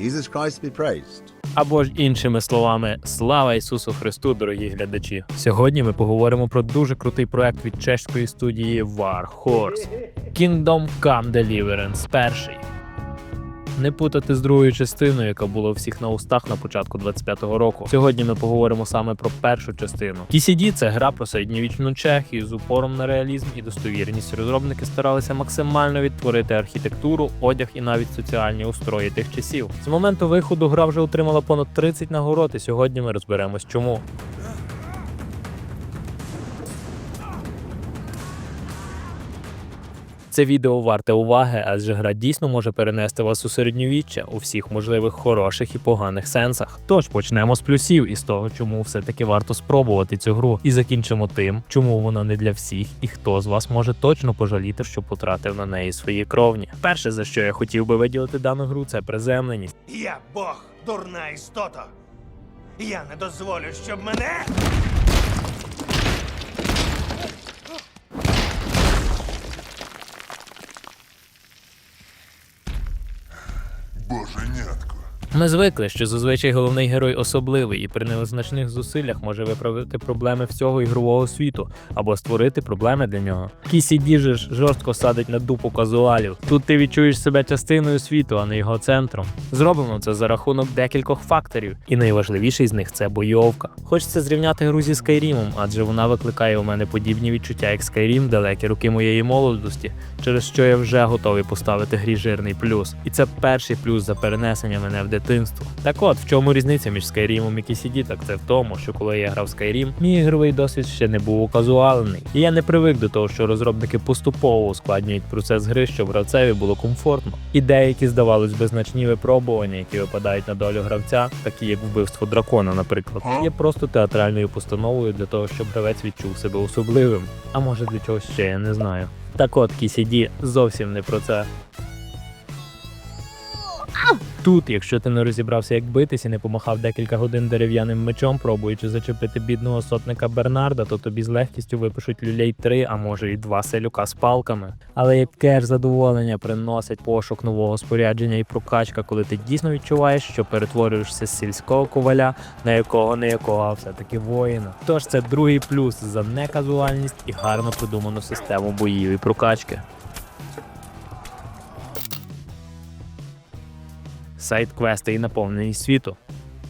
Jesus Christ be praised. Або ж іншими словами, слава Ісусу Христу, дорогі глядачі. Сьогодні ми поговоримо про дуже крутий проект від чешської студії War Horse Kingdom Come Deliverance перший. Не путати з другою частиною, яка була у всіх на устах на початку 25-го року. Сьогодні ми поговоримо саме про першу частину. TCD – це гра про середньовічну Чехію з упором на реалізм і достовірність. Розробники старалися максимально відтворити архітектуру, одяг і навіть соціальні устрої тих часів. З моменту виходу гра вже отримала понад 30 нагород, і сьогодні ми розберемось, чому. Це відео варте уваги, адже гра дійсно може перенести вас у середньовіччя у всіх можливих хороших і поганих сенсах. Тож почнемо з плюсів і з того, чому все-таки варто спробувати цю гру, і закінчимо тим, чому вона не для всіх, і хто з вас може точно пожаліти, що потратив на неї свої кровні. Перше, за що я хотів би виділити дану гру, це приземленість. Я Бог, дурна істота. Я не дозволю, щоб мене. Боженятко. Ми звикли, що зазвичай головний герой особливий і при незначних зусиллях може виправити проблеми всього ігрового світу або створити проблеми для нього. Же ж жорстко садить на дупу казуалів. Тут ти відчуєш себе частиною світу, а не його центром. Зробимо це за рахунок декількох факторів, і найважливіший з них це бойовка. Хочеться зрівняти гру зі Скайрімом, адже вона викликає у мене подібні відчуття, як Skyrim, далекі роки моєї молодості, через що я вже готовий поставити грі жирний плюс. І це перший плюс за перенесення мене в дитинство. Так от, в чому різниця між Skyrim і KCD? Так це в тому, що коли я грав в Skyrim, мій ігровий досвід ще не був указуалений. І я не привик до того, що розробники поступово ускладнюють процес гри, щоб гравцеві було комфортно. І деякі, здавалось би, значні випробування, які випадають на долю гравця, такі як вбивство дракона, наприклад, є просто театральною постановою для того, щоб гравець відчув себе особливим. А може для чогось ще я не знаю. Так от, KCD зовсім не про це. Тут, якщо ти не розібрався, як битись і не помахав декілька годин дерев'яним мечом, пробуючи зачепити бідного сотника Бернарда, то тобі з легкістю випишуть люлей три, а може і два селюка з палками. Але яке ж задоволення приносить пошук нового спорядження і прокачка, коли ти дійсно відчуваєш, що перетворюєшся з сільського коваля на якого не якого, а все-таки воїна. Тож це другий плюс за неказуальність і гарно придуману систему боїв і прокачки. Сайт-квести і наповненість світу.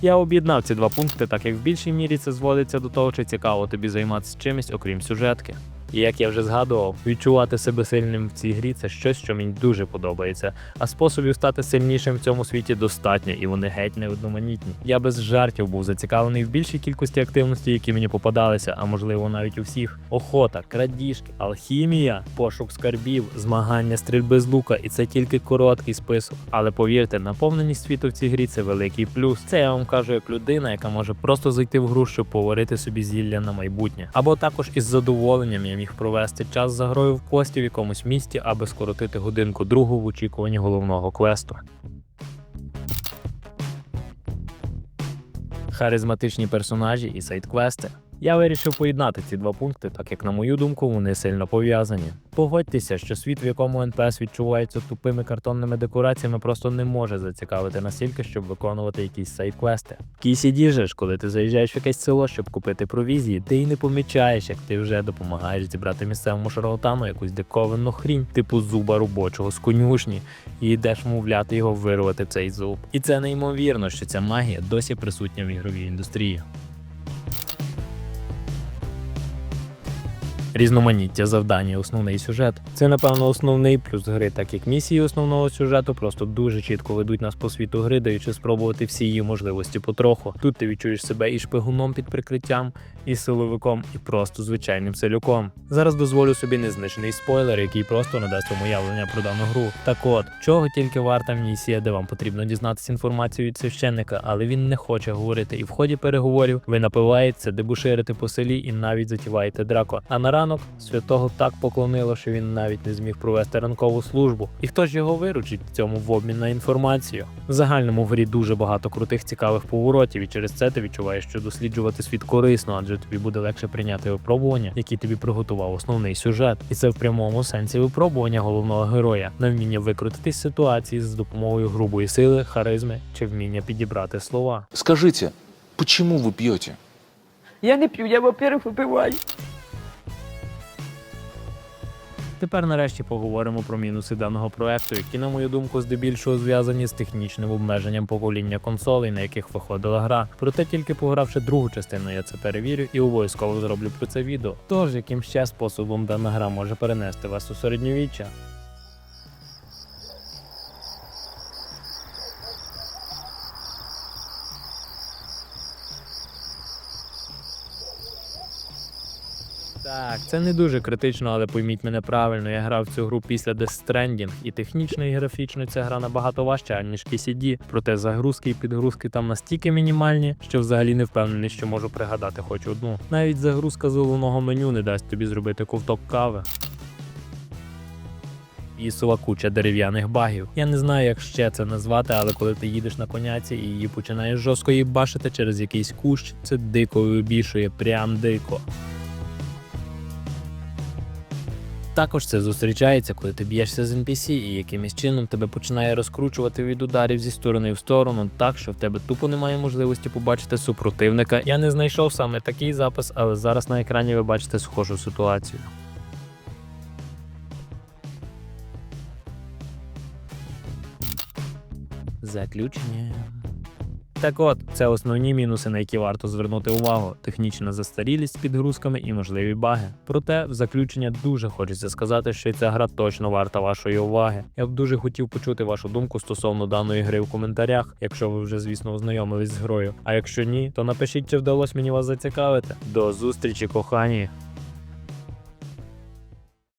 Я об'єднав ці два пункти, так як в більшій мірі це зводиться до того, чи цікаво тобі займатися чимось, окрім сюжетки. І як я вже згадував, відчувати себе сильним в цій грі це щось, що мені дуже подобається. А способів стати сильнішим в цьому світі достатньо, і вони геть не одноманітні. Я без жартів був зацікавлений в більшій кількості активностей, які мені попадалися, а можливо навіть у всіх: охота, крадіжки, алхімія, пошук скарбів, змагання стрільби з лука, і це тільки короткий список. Але повірте, наповненість світу в цій грі це великий плюс. Це я вам кажу як людина, яка може просто зайти в гру, щоб поварити собі зілля на майбутнє. Або також із задоволенням я міг провести час за грою в кості в якомусь місті, аби скоротити годинку другу в очікуванні головного квесту. Харизматичні персонажі і сайт-квести. Я вирішив поєднати ці два пункти, так як, на мою думку, вони сильно пов'язані. Погодьтеся, що світ, в якому НПС відчувається тупими картонними декораціями, просто не може зацікавити настільки, щоб виконувати якісь сайт-квести. KCD же коли ти заїжджаєш в якесь село, щоб купити провізії, ти й не помічаєш, як ти вже допомагаєш зібрати місцевому шарлатану якусь диковинну хрінь, типу зуба робочого з конюшні, і йдеш мовляти його вирвати цей зуб. І це неймовірно, що ця магія досі присутня в ігровій індустрії. Різноманіття завдань і основний сюжет. Це, напевно, основний плюс гри, так як місії основного сюжету просто дуже чітко ведуть нас по світу гри, даючи спробувати всі її можливості потроху. Тут ти відчуєш себе і шпигуном під прикриттям, і силовиком, і просто звичайним селюком. Зараз дозволю собі незначний спойлер, який просто надасть вам уявлення про дану гру. Так от, чого тільки варта місія, де вам потрібно дізнатися інформацію від священника, але він не хоче говорити. І в ході переговорів ви напиваєтеся, дебуширите по селі і навіть затіваєте драку. А наразі ранок святого так поклонило, що він навіть не зміг провести ранкову службу. І хто ж його виручить в цьому в обмін на інформацію? В загальному в грі дуже багато крутих цікавих поворотів, і через це ти відчуваєш, що досліджувати світ корисно, адже тобі буде легше прийняти випробування, які тобі приготував основний сюжет. І це в прямому сенсі випробування головного героя на вміння викрутитись з ситуації з допомогою грубої сили, харизми чи вміння підібрати слова. Скажите, почему вы пьете? Я не п'ю, я, во-первых, випиваю. Тепер нарешті поговоримо про мінуси даного проекту, які, на мою думку, здебільшого зв'язані з технічним обмеженням покоління консолей, на яких виходила гра. Проте тільки погравши другу частину, я це перевірю і обов'язково зроблю про це відео. Тож, яким ще способом дана гра може перенести вас у середньовіччя? Так, це не дуже критично, але пойміть мене правильно. Я грав цю гру після Death Stranding, і технічно і графічно ця гра набагато важча, ніж KCD. Проте загрузки і підгрузки там настільки мінімальні, що взагалі не впевнений, що можу пригадати хоч одну. Навіть загрузка з головного меню не дасть тобі зробити ковток кави. Бісова куча дерев'яних багів. Я не знаю, як ще це назвати, але коли ти їдеш на коняці і її починаєш жорстко її бачити через якийсь кущ, це дико вибішує, прям дико. Також це зустрічається, коли ти б'єшся з NPC і якимось чином тебе починає розкручувати від ударів зі сторони в сторону, так що в тебе тупо немає можливості побачити супротивника. Я не знайшов саме такий запис, але зараз на екрані ви бачите схожу ситуацію. Заключення. Так от, це основні мінуси, на які варто звернути увагу: технічна застарілість з підгрузками і можливі баги. Проте, в заключення дуже хочеться сказати, що ця гра точно варта вашої уваги. Я б дуже хотів почути вашу думку стосовно даної гри в коментарях, якщо ви вже, звісно, ознайомились з грою. А якщо ні, то напишіть, чи вдалося мені вас зацікавити. До зустрічі, кохані!